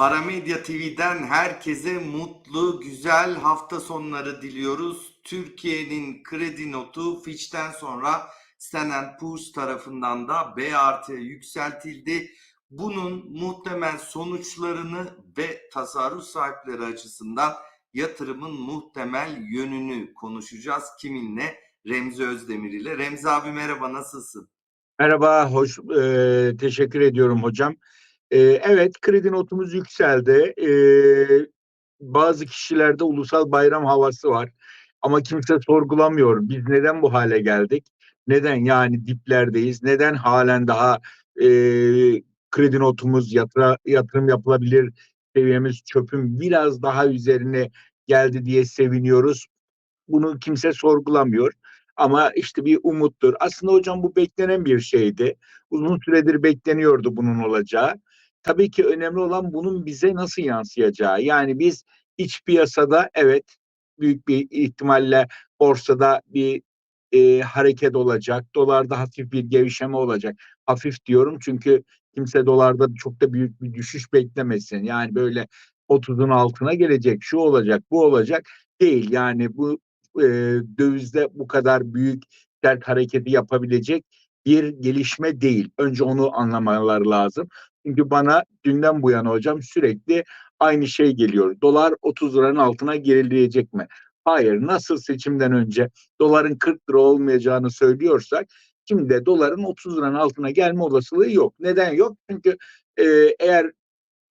Paramedya TV'den herkese mutlu, güzel hafta sonları diliyoruz. Türkiye'nin kredi notu Fitch'ten sonra Standard Poor's tarafından da B artıya yükseltildi. Bunun muhtemel sonuçlarını ve tasarruf sahipleri açısından yatırımın muhtemel yönünü konuşacağız. Kiminle? Remzi Özdemir ile. Remzi abi merhaba nasılsın? Merhaba, hoş, e, teşekkür ediyorum hocam. E, evet, kredi notumuz yükseldi. E, bazı kişilerde ulusal bayram havası var. Ama kimse sorgulamıyor. Biz neden bu hale geldik? Neden yani diplerdeyiz? Neden halen daha e, kredi notumuz yatıra, yatırım yapılabilir seviyemiz çöpün biraz daha üzerine geldi diye seviniyoruz. Bunu kimse sorgulamıyor. Ama işte bir umuttur. Aslında hocam bu beklenen bir şeydi. Uzun süredir bekleniyordu bunun olacağı. Tabii ki önemli olan bunun bize nasıl yansıyacağı. Yani biz iç piyasada evet büyük bir ihtimalle borsada bir e, hareket olacak. Dolarda hafif bir gevşeme olacak. Hafif diyorum çünkü kimse dolarda çok da büyük bir düşüş beklemesin. Yani böyle 30'un altına gelecek, şu olacak, bu olacak değil. Yani bu e, dövizde bu kadar büyük sert hareketi yapabilecek bir gelişme değil. Önce onu anlamaları lazım. Çünkü bana dünden bu yana hocam sürekli aynı şey geliyor. Dolar 30 liranın altına gerileyecek mi? Hayır. Nasıl seçimden önce doların 40 lira olmayacağını söylüyorsak şimdi de doların 30 liranın altına gelme olasılığı yok. Neden yok? Çünkü e, eğer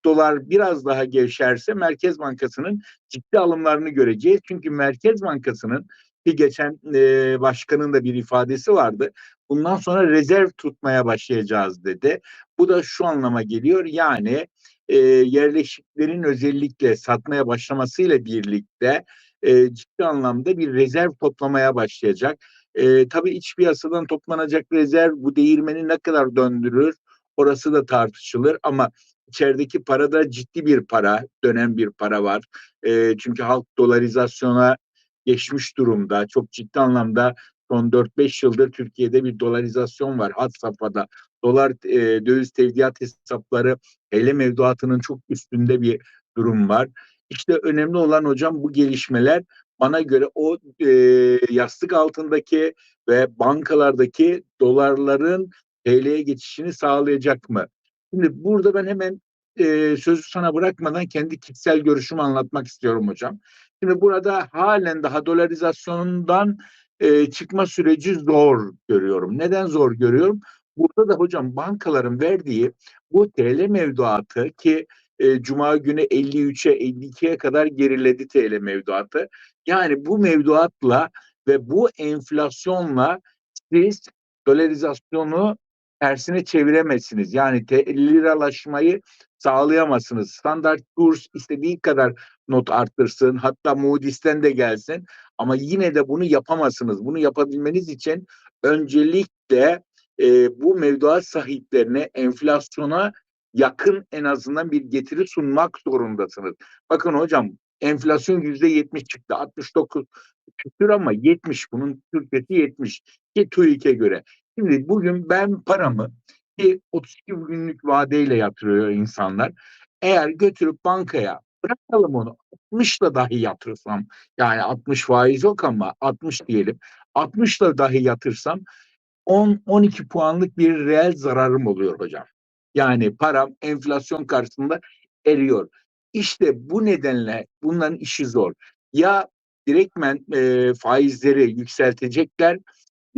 dolar biraz daha gevşerse Merkez Bankası'nın ciddi alımlarını göreceğiz. Çünkü Merkez Bankası'nın ki geçen e, başkanın da bir ifadesi vardı. Bundan sonra rezerv tutmaya başlayacağız dedi. Bu da şu anlama geliyor. Yani e, yerleşiklerin özellikle satmaya başlamasıyla birlikte e, ciddi anlamda bir rezerv toplamaya başlayacak. E, tabii iç piyasadan toplanacak rezerv bu değirmeni ne kadar döndürür orası da tartışılır ama içerideki para da ciddi bir para, dönen bir para var. E, çünkü halk dolarizasyona geçmiş durumda. Çok ciddi anlamda son 4-5 yıldır Türkiye'de bir dolarizasyon var had safhada. Dolar e, döviz tevdiat hesapları hele mevduatının çok üstünde bir durum var. İşte önemli olan hocam bu gelişmeler bana göre o e, yastık altındaki ve bankalardaki dolarların TL'ye geçişini sağlayacak mı? Şimdi burada ben hemen e, sözü sana bırakmadan kendi kişisel görüşümü anlatmak istiyorum hocam. Şimdi burada halen daha dolarizasyondan e, çıkma süreci zor görüyorum. Neden zor görüyorum? Burada da hocam bankaların verdiği bu TL mevduatı ki e, Cuma günü 53'e 52'ye kadar geriledi TL mevduatı. Yani bu mevduatla ve bu enflasyonla siz dolarizasyonu tersine çeviremezsiniz. Yani liralaşmayı sağlayamazsınız. Standart kurs istediği kadar not arttırsın. Hatta Moody's'ten de gelsin. Ama yine de bunu yapamazsınız. Bunu yapabilmeniz için öncelikle e, bu mevduat sahiplerine enflasyona yakın en azından bir getiri sunmak zorundasınız. Bakın hocam enflasyon yüzde yetmiş çıktı. 69 küsür ama 70 bunun Türkiye'si 70 ki TÜİK'e göre. Şimdi bugün ben paramı ki 32 günlük vadeyle yatırıyor insanlar. Eğer götürüp bankaya bırakalım onu 60 da dahi yatırsam yani 60 faiz yok ama 60 diyelim 60 da dahi yatırsam 10-12 puanlık bir reel zararım oluyor hocam. Yani param enflasyon karşısında eriyor. İşte bu nedenle bunların işi zor. Ya direktmen e, faizleri yükseltecekler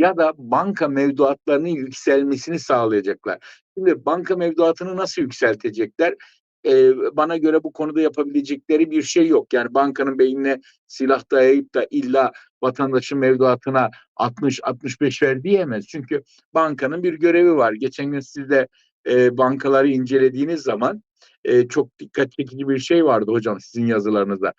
ya da banka mevduatlarının yükselmesini sağlayacaklar. Şimdi banka mevduatını nasıl yükseltecekler? Ee, bana göre bu konuda yapabilecekleri bir şey yok. Yani bankanın beynine silah dayayıp da illa vatandaşın mevduatına 60-65 ver diyemez. Çünkü bankanın bir görevi var. Geçen gün siz de e, bankaları incelediğiniz zaman e, çok dikkat çekici bir şey vardı hocam sizin yazılarınızda.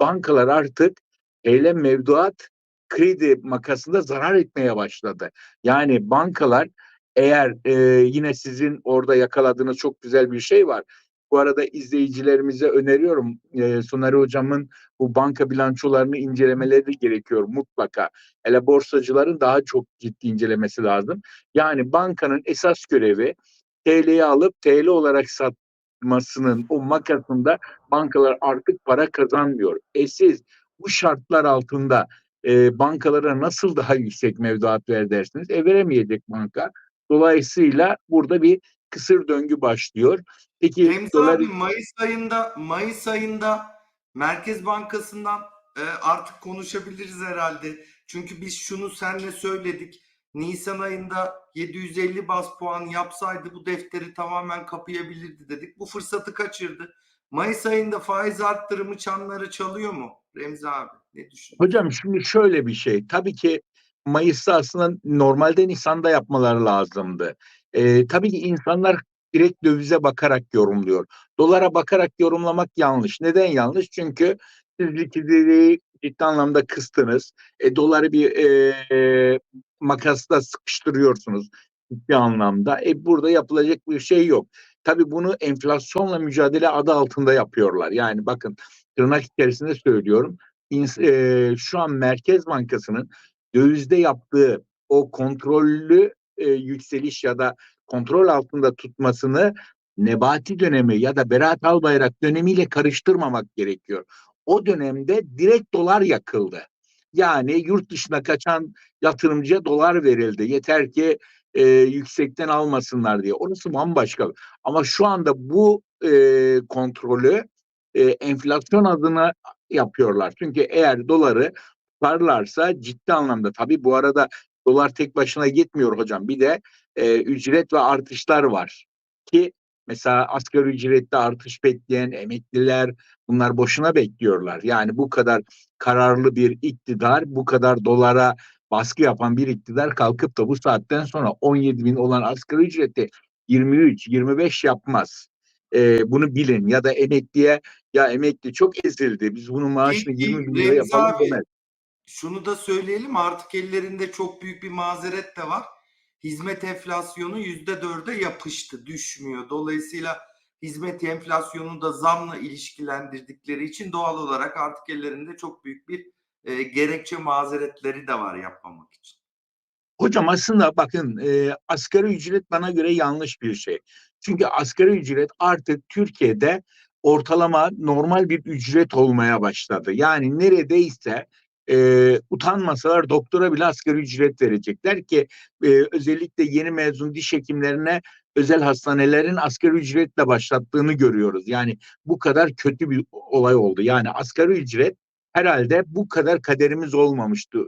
Bankalar artık eylem mevduat kredi makasında zarar etmeye başladı. Yani bankalar eğer e, yine sizin orada yakaladığınız çok güzel bir şey var. Bu arada izleyicilerimize öneriyorum. E, Sunari Hocam'ın bu banka bilançolarını incelemeleri gerekiyor mutlaka. Hele borsacıların daha çok ciddi incelemesi lazım. Yani bankanın esas görevi TL'yi alıp TL olarak sat, tutmasının o makasında bankalar artık para kazanmıyor. E siz bu şartlar altında e, bankalara nasıl daha yüksek mevduat ver dersiniz? E veremeyecek banka. Dolayısıyla burada bir kısır döngü başlıyor. Peki Remzi dolar abi Mayıs ayında Mayıs ayında Merkez Bankası'ndan e, artık konuşabiliriz herhalde. Çünkü biz şunu senle söyledik. Nisan ayında 750 bas puan yapsaydı bu defteri tamamen kapayabilirdi dedik. Bu fırsatı kaçırdı. Mayıs ayında faiz arttırımı çanları çalıyor mu Remzi abi? Ne düşünüyorsun? Hocam şimdi şöyle bir şey. Tabii ki Mayıs'ta aslında normalde Nisan'da yapmaları lazımdı. Ee, tabii ki insanlar direkt dövize bakarak yorumluyor. Dolara bakarak yorumlamak yanlış. Neden yanlış? Çünkü siz likiditeyi ciddi anlamda kıstınız. E, doları bir e, makasla sıkıştırıyorsunuz ciddi anlamda. E, burada yapılacak bir şey yok. Tabii bunu enflasyonla mücadele adı altında yapıyorlar. Yani bakın tırnak içerisinde söylüyorum şu an Merkez Bankası'nın dövizde yaptığı o kontrollü yükseliş ya da kontrol altında tutmasını Nebati dönemi ya da Berat Albayrak dönemiyle karıştırmamak gerekiyor. O dönemde direkt dolar yakıldı. Yani yurt dışına kaçan yatırımcıya dolar verildi. Yeter ki e, yüksekten almasınlar diye. Orası bambaşka. Ama şu anda bu e, kontrolü e, enflasyon adına yapıyorlar. Çünkü eğer doları tutarlarsa ciddi anlamda tabii bu arada dolar tek başına gitmiyor hocam. Bir de e, ücret ve artışlar var ki mesela asgari ücrette artış bekleyen emekliler bunlar boşuna bekliyorlar. Yani bu kadar kararlı bir iktidar, bu kadar dolara baskı yapan bir iktidar kalkıp da bu saatten sonra 17 bin olan asgari ücreti 23, 25 yapmaz. E, bunu bilin ya da emekliye ya emekli çok ezildi. Biz bunun maaşını İlk- 20 bin lira Remzi yapalım abi, demez. Şunu da söyleyelim artık ellerinde çok büyük bir mazeret de var. Hizmet enflasyonu yüzde dörde yapıştı, düşmüyor. Dolayısıyla hizmet enflasyonu da zamla ilişkilendirdikleri için doğal olarak artık ellerinde çok büyük bir e, gerekçe mazeretleri de var yapmamak için. Hocam aslında bakın e, asgari ücret bana göre yanlış bir şey. Çünkü asgari ücret artık Türkiye'de ortalama normal bir ücret olmaya başladı. Yani neredeyse e, utanmasalar doktora bile asgari ücret verecekler ki e, özellikle yeni mezun diş hekimlerine özel hastanelerin asgari ücretle başlattığını görüyoruz. Yani bu kadar kötü bir olay oldu. Yani asgari ücret herhalde bu kadar kaderimiz olmamıştı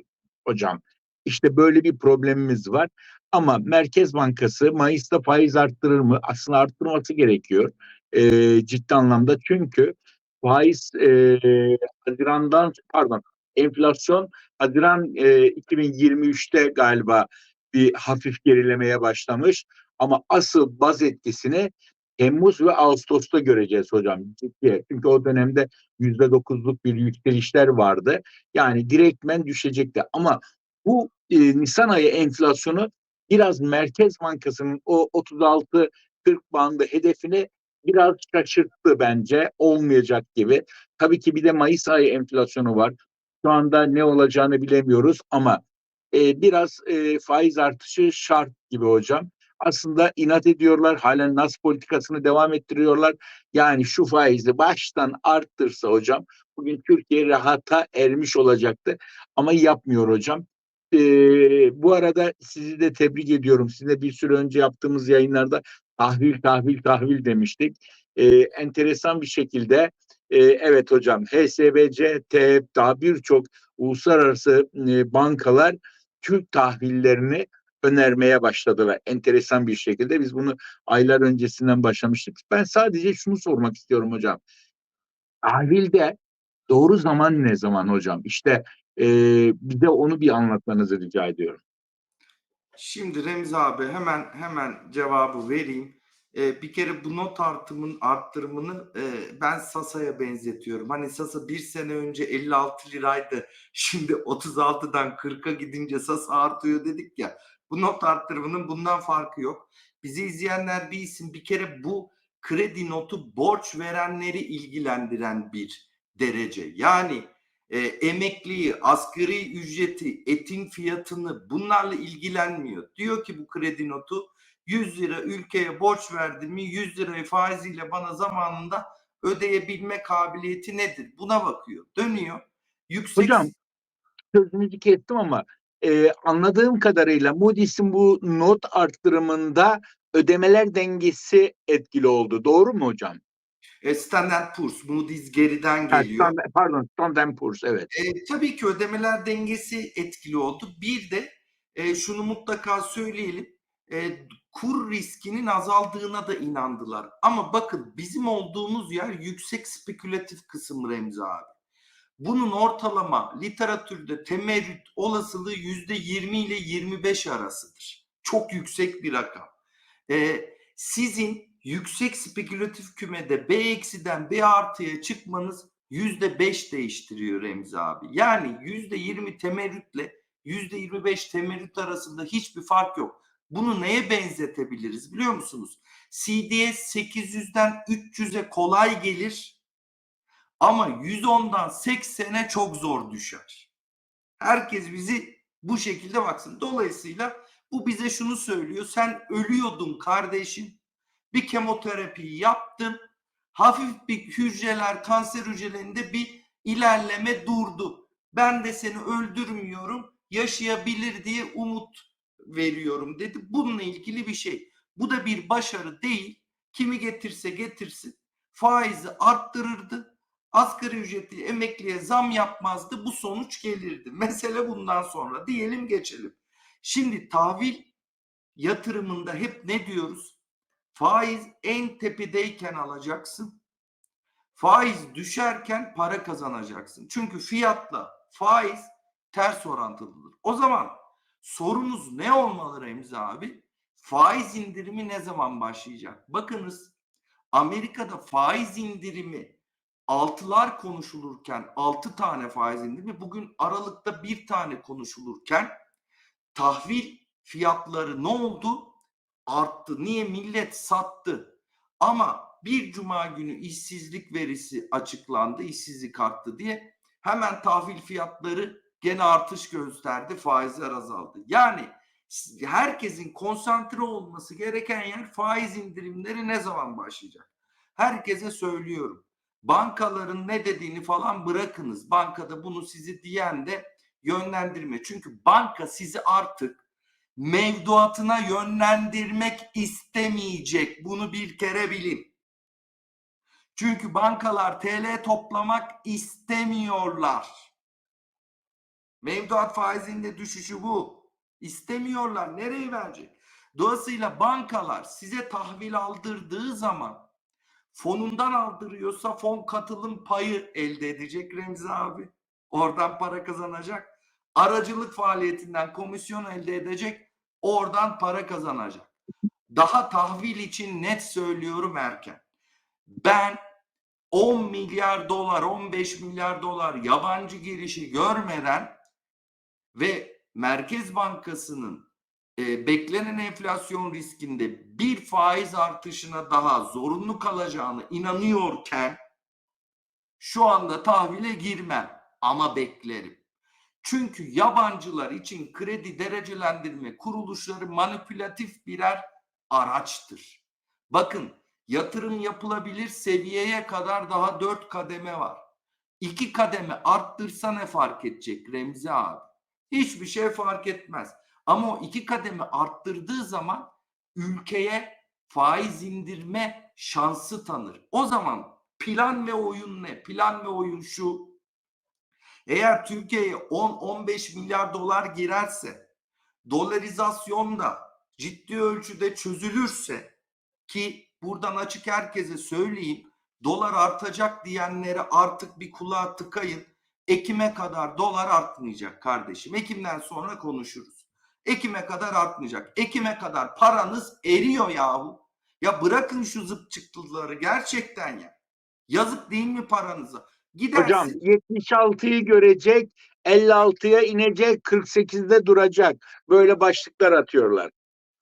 hocam. İşte böyle bir problemimiz var. Ama Merkez Bankası Mayıs'ta faiz arttırır mı? Aslında arttırması gerekiyor. E, ciddi anlamda. Çünkü faiz e, Haziran'dan pardon enflasyon Haziran e, 2023'te galiba bir hafif gerilemeye başlamış. Ama asıl baz etkisini Temmuz ve Ağustos'ta göreceğiz hocam. Ciddi. Çünkü o dönemde yüzde dokuzluk bir yükselişler vardı. Yani direktmen düşecekti. Ama bu e, Nisan ayı enflasyonu biraz Merkez Bankası'nın o 36-40 bandı hedefini biraz şaşırttı bence. Olmayacak gibi. Tabii ki bir de Mayıs ayı enflasyonu var. Şu anda ne olacağını bilemiyoruz ama e, biraz e, faiz artışı şart gibi hocam. Aslında inat ediyorlar. Halen nas politikasını devam ettiriyorlar. Yani şu faizi baştan arttırsa hocam bugün Türkiye rahata ermiş olacaktı. Ama yapmıyor hocam. Ee, bu arada sizi de tebrik ediyorum. Sizinle bir süre önce yaptığımız yayınlarda tahvil tahvil tahvil demiştik. Ee, enteresan bir şekilde e, evet hocam HSBC, TEP daha birçok uluslararası e, bankalar Türk tahvillerini önermeye başladılar. Enteresan bir şekilde biz bunu aylar öncesinden başlamıştık. Ben sadece şunu sormak istiyorum hocam. Tahvilde doğru zaman ne zaman hocam? İşte e, bize onu bir anlatmanızı rica ediyorum. Şimdi Remzi abi hemen hemen cevabı vereyim. Ee, bir kere bu not artımın arttırımını e, ben Sasa'ya benzetiyorum. Hani Sasa bir sene önce 56 liraydı. Şimdi 36'dan 40'a gidince Sasa artıyor dedik ya. Bu not arttırımının bundan farkı yok. Bizi izleyenler bilsin bir kere bu kredi notu borç verenleri ilgilendiren bir derece. Yani e, emekliyi, asgari ücreti, etin fiyatını bunlarla ilgilenmiyor. Diyor ki bu kredi notu 100 lira ülkeye borç verdi mi 100 lirayı faiziyle bana zamanında ödeyebilme kabiliyeti nedir? Buna bakıyor. Dönüyor. Yüksek Hocam, Sözünüzü kestim ama e, anladığım kadarıyla Moody's'in bu not arttırımında ödemeler dengesi etkili oldu. Doğru mu hocam? E, Standard Poor's, Moody's geriden Ha, geliyor. Standard- pardon, Standard Poor's evet. E, tabii ki ödemeler dengesi etkili oldu. Bir de e, şunu mutlaka söyleyelim. E, kur riskinin azaldığına da inandılar. Ama bakın bizim olduğumuz yer yüksek spekülatif kısım Remzi abi. Bunun ortalama literatürde temerrüt olasılığı yüzde 20 ile 25 arasıdır. Çok yüksek bir rakam. E, sizin yüksek spekülatif kümede B eksiden B artıya çıkmanız yüzde beş değiştiriyor Remzi abi. Yani yüzde yirmi temerrütle yüzde yirmi beş temerrüt arasında hiçbir fark yok. Bunu neye benzetebiliriz biliyor musunuz? CDS 800'den 300'e kolay gelir ama 110'dan 80'e çok zor düşer. Herkes bizi bu şekilde baksın. Dolayısıyla bu bize şunu söylüyor. Sen ölüyordun kardeşim. Bir kemoterapiyi yaptın hafif bir hücreler kanser hücrelerinde bir ilerleme durdu. Ben de seni öldürmüyorum yaşayabilir diye umut veriyorum dedi. Bununla ilgili bir şey. Bu da bir başarı değil. Kimi getirse getirsin faizi arttırırdı. Asgari ücretli emekliye zam yapmazdı. Bu sonuç gelirdi. Mesele bundan sonra diyelim geçelim. Şimdi tahvil yatırımında hep ne diyoruz? Faiz en tepedeyken alacaksın. Faiz düşerken para kazanacaksın. Çünkü fiyatla faiz ters orantılıdır. O zaman sorumuz ne olmalı Remzi abi? Faiz indirimi ne zaman başlayacak? Bakınız Amerika'da faiz indirimi altılar konuşulurken altı tane faiz indirimi bugün Aralık'ta bir tane konuşulurken tahvil fiyatları ne oldu? Arttı. Niye? Millet sattı. Ama bir cuma günü işsizlik verisi açıklandı. işsizlik arttı diye hemen tahvil fiyatları gene artış gösterdi. Faizler azaldı. Yani herkesin konsantre olması gereken yer faiz indirimleri ne zaman başlayacak? Herkese söylüyorum. Bankaların ne dediğini falan bırakınız. Bankada bunu sizi diyen de yönlendirme. Çünkü banka sizi artık mevduatına yönlendirmek istemeyecek. Bunu bir kere bilin. Çünkü bankalar TL toplamak istemiyorlar. Mevduat faizinde düşüşü bu. İstemiyorlar. Nereye verecek? Dolayısıyla bankalar size tahvil aldırdığı zaman fonundan aldırıyorsa fon katılım payı elde edecek Remzi abi. Oradan para kazanacak aracılık faaliyetinden komisyon elde edecek, oradan para kazanacak. Daha tahvil için net söylüyorum erken. Ben 10 milyar dolar, 15 milyar dolar yabancı girişi görmeden ve Merkez Bankası'nın e, beklenen enflasyon riskinde bir faiz artışına daha zorunlu kalacağını inanıyorken şu anda tahvile girmem ama beklerim. Çünkü yabancılar için kredi derecelendirme kuruluşları manipülatif birer araçtır. Bakın yatırım yapılabilir seviyeye kadar daha dört kademe var. İki kademe arttırsa ne fark edecek Remzi abi? Hiçbir şey fark etmez. Ama o iki kademe arttırdığı zaman ülkeye faiz indirme şansı tanır. O zaman plan ve oyun ne? Plan ve oyun şu. Eğer Türkiye'ye 10-15 milyar dolar girerse, dolarizasyon da ciddi ölçüde çözülürse ki buradan açık herkese söyleyeyim, dolar artacak diyenlere artık bir kulağa tıkayın. Ekim'e kadar dolar artmayacak kardeşim. Ekim'den sonra konuşuruz. Ekim'e kadar artmayacak. Ekim'e kadar paranız eriyor yahu. Ya bırakın şu zıp çıktıları gerçekten ya. Yazık değil mi paranıza? Gidersin. Hocam 76'yı görecek, 56'ya inecek, 48'de duracak. Böyle başlıklar atıyorlar.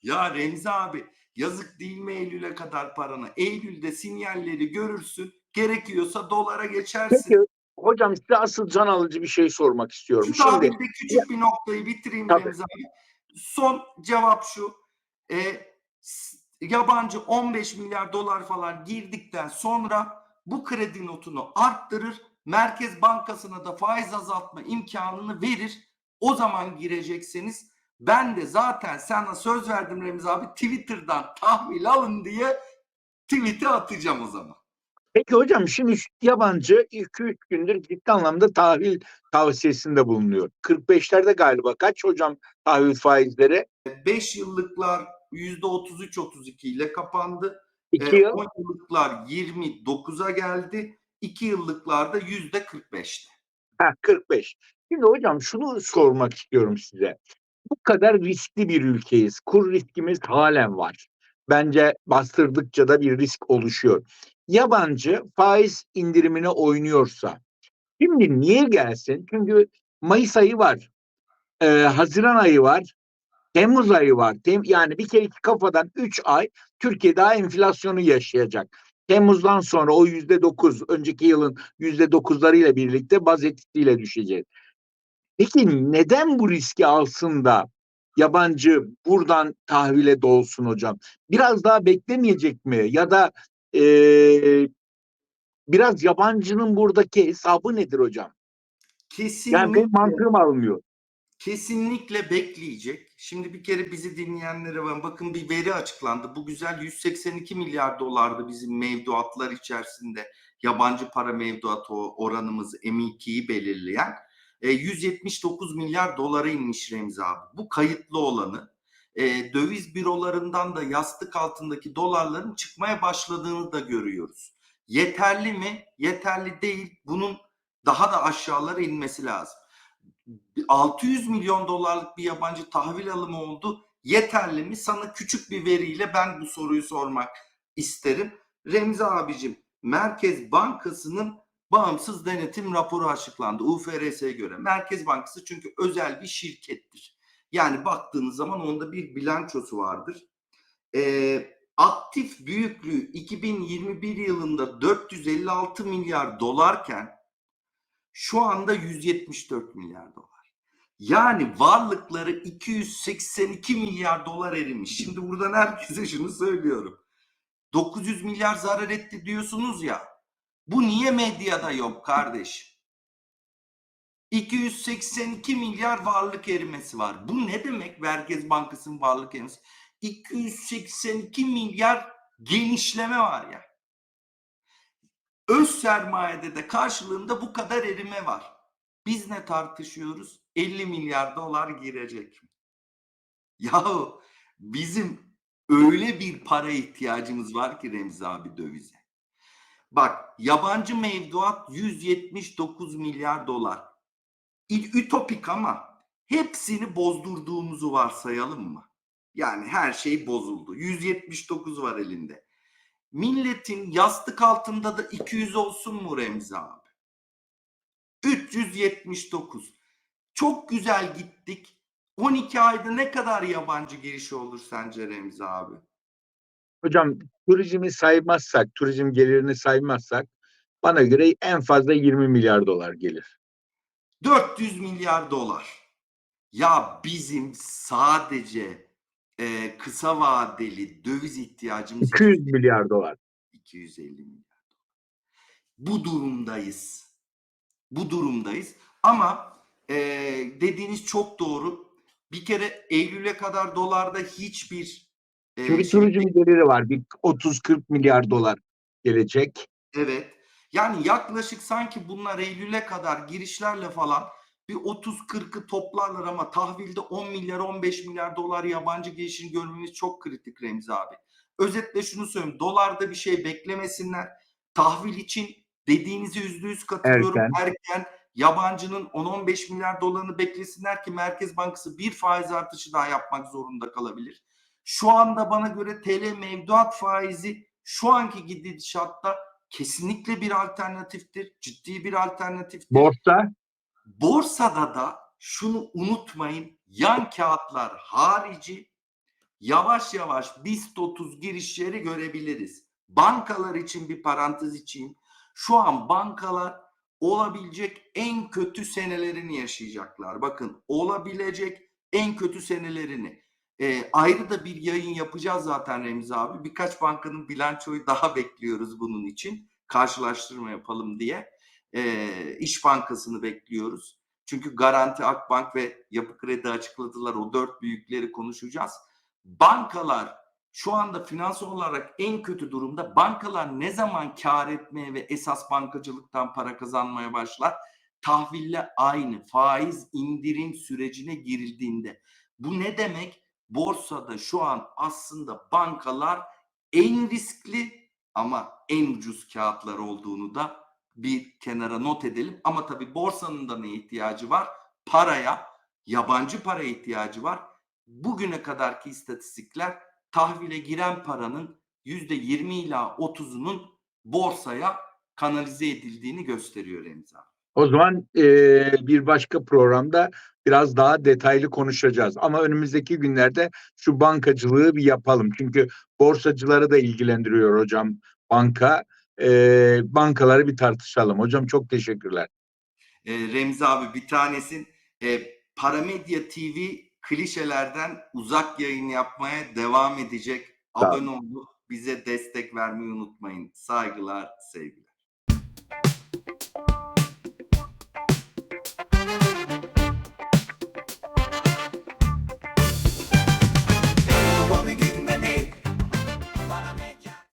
Ya Remzi abi yazık değil mi Eylül'e kadar parana? Eylül'de sinyalleri görürsün. Gerekiyorsa dolara geçersin. Peki hocam size asıl can alıcı bir şey sormak istiyorum. Şu Şimdi tahminde küçük bir noktayı bitireyim Tabii. Remzi abi. Son cevap şu. E, Yabancı 15 milyar dolar falan girdikten sonra bu kredi notunu arttırır. Merkez Bankası'na da faiz azaltma imkanını verir. O zaman gireceksiniz. Ben de zaten sana söz verdim Remzi abi Twitter'dan tahvil alın diye tweet'i atacağım o zaman. Peki hocam şimdi yabancı 2-3 gündür ciddi anlamda tahvil tavsiyesinde bulunuyor. 45'lerde galiba kaç hocam tahvil faizleri? 5 yıllıklar %33-32 ile kapandı. 2 E, yıl. 10 yıllıklar 29'a geldi. 2 yıllıklarda %45'ti. Ha, 45. Şimdi hocam şunu sormak istiyorum size. Bu kadar riskli bir ülkeyiz. Kur riskimiz halen var. Bence bastırdıkça da bir risk oluşuyor. Yabancı faiz indirimine oynuyorsa şimdi niye gelsin? Çünkü Mayıs ayı var. Ee, Haziran ayı var. Temmuz ayı var. Tem yani bir kere iki kafadan 3 ay Türkiye daha enflasyonu yaşayacak. Temmuz'dan sonra o yüzde dokuz önceki yılın yüzde dokuzlarıyla birlikte baz etkisiyle düşeceğiz. Peki neden bu riski alsın da yabancı buradan tahvile dolsun hocam? Biraz daha beklemeyecek mi? Ya da eee, biraz yabancının buradaki hesabı nedir hocam? Kesinlikle, Yani benim mantığım almıyor. Kesinlikle bekleyecek. Şimdi bir kere bizi dinleyenlere var. Bakın bir veri açıklandı. Bu güzel 182 milyar dolardı bizim mevduatlar içerisinde yabancı para mevduat oranımız M2'yi belirleyen. E, 179 milyar dolara inmiş Remzi abi. Bu kayıtlı olanı. E, döviz bürolarından da yastık altındaki dolarların çıkmaya başladığını da görüyoruz. Yeterli mi? Yeterli değil. Bunun daha da aşağılara inmesi lazım. 600 milyon dolarlık bir yabancı tahvil alımı oldu. Yeterli mi? Sana küçük bir veriyle ben bu soruyu sormak isterim. Remzi abicim, Merkez Bankası'nın bağımsız denetim raporu açıklandı UFRS'e göre. Merkez Bankası çünkü özel bir şirkettir. Yani baktığınız zaman onda bir bilançosu vardır. Ee, aktif büyüklüğü 2021 yılında 456 milyar dolarken şu anda 174 milyar dolar. Yani varlıkları 282 milyar dolar erimiş. Şimdi buradan herkese şunu söylüyorum. 900 milyar zarar etti diyorsunuz ya. Bu niye medyada yok kardeş? 282 milyar varlık erimesi var. Bu ne demek Merkez Bankası'nın varlık erimesi? 282 milyar genişleme var ya. Öz sermayede de karşılığında bu kadar erime var. Biz ne tartışıyoruz? 50 milyar dolar girecek mi? Yahu bizim öyle bir para ihtiyacımız var ki Remzi abi dövize. Bak yabancı mevduat 179 milyar dolar. Ütopik ama hepsini bozdurduğumuzu varsayalım mı? Yani her şey bozuldu. 179 var elinde. Milletin yastık altında da 200 olsun mu Remzi abi? 379. Çok güzel gittik. 12 ayda ne kadar yabancı girişi olur sence Remzi abi? Hocam turizmi saymazsak, turizm gelirini saymazsak bana göre en fazla 20 milyar dolar gelir. 400 milyar dolar. Ya bizim sadece e, kısa vadeli döviz ihtiyacımız 200 milyar dolar. 250 milyar dolar. Bu durumdayız. Bu durumdayız. Ama e, dediğiniz çok doğru. Bir kere Eylül'e kadar dolarda hiçbir e, Çünkü şey- turizm geliri var. Bir 30-40 milyar dolar gelecek. Evet. Yani yaklaşık sanki bunlar Eylül'e kadar girişlerle falan bir 30-40'ı toplarlar ama tahvilde 10 milyar 15 milyar dolar yabancı girişini görmemiz çok kritik Remzi abi. Özetle şunu söyleyeyim. Dolarda bir şey beklemesinler. Tahvil için dediğinize yüzde yüz katılıyorum. Erken. Erken. yabancının 10-15 milyar dolarını beklesinler ki Merkez Bankası bir faiz artışı daha yapmak zorunda kalabilir. Şu anda bana göre TL mevduat faizi şu anki gidişatta kesinlikle bir alternatiftir. Ciddi bir alternatiftir. Borsa Borsada da şunu unutmayın. Yan kağıtlar harici yavaş yavaş BIST 30 girişleri görebiliriz. Bankalar için bir parantez için şu an bankalar olabilecek en kötü senelerini yaşayacaklar. Bakın olabilecek en kötü senelerini. E, ayrı da bir yayın yapacağız zaten Remzi abi. Birkaç bankanın bilançoyu daha bekliyoruz bunun için. Karşılaştırma yapalım diye. E, İş Bankası'nı bekliyoruz. Çünkü Garanti Akbank ve Yapı Kredi açıkladılar. O dört büyükleri konuşacağız. Bankalar şu anda finansal olarak en kötü durumda. Bankalar ne zaman kar etmeye ve esas bankacılıktan para kazanmaya başlar? Tahville aynı faiz indirim sürecine girildiğinde. Bu ne demek? Borsada şu an aslında bankalar en riskli ama en ucuz kağıtlar olduğunu da bir kenara not edelim. Ama tabii borsanın da ne ihtiyacı var? Paraya, yabancı para ihtiyacı var. Bugüne kadarki istatistikler tahvile giren paranın %20 ila 30'unun borsaya kanalize edildiğini gösteriyor Remzi abi. O zaman e, bir başka programda biraz daha detaylı konuşacağız. Ama önümüzdeki günlerde şu bankacılığı bir yapalım. Çünkü borsacıları da ilgilendiriyor hocam banka. E, bankaları bir tartışalım. Hocam çok teşekkürler. E, Remzi abi bir tanesin e, Paramedya TV klişelerden uzak yayın yapmaya devam edecek. Abone olup bize destek vermeyi unutmayın. Saygılar, sevgiler.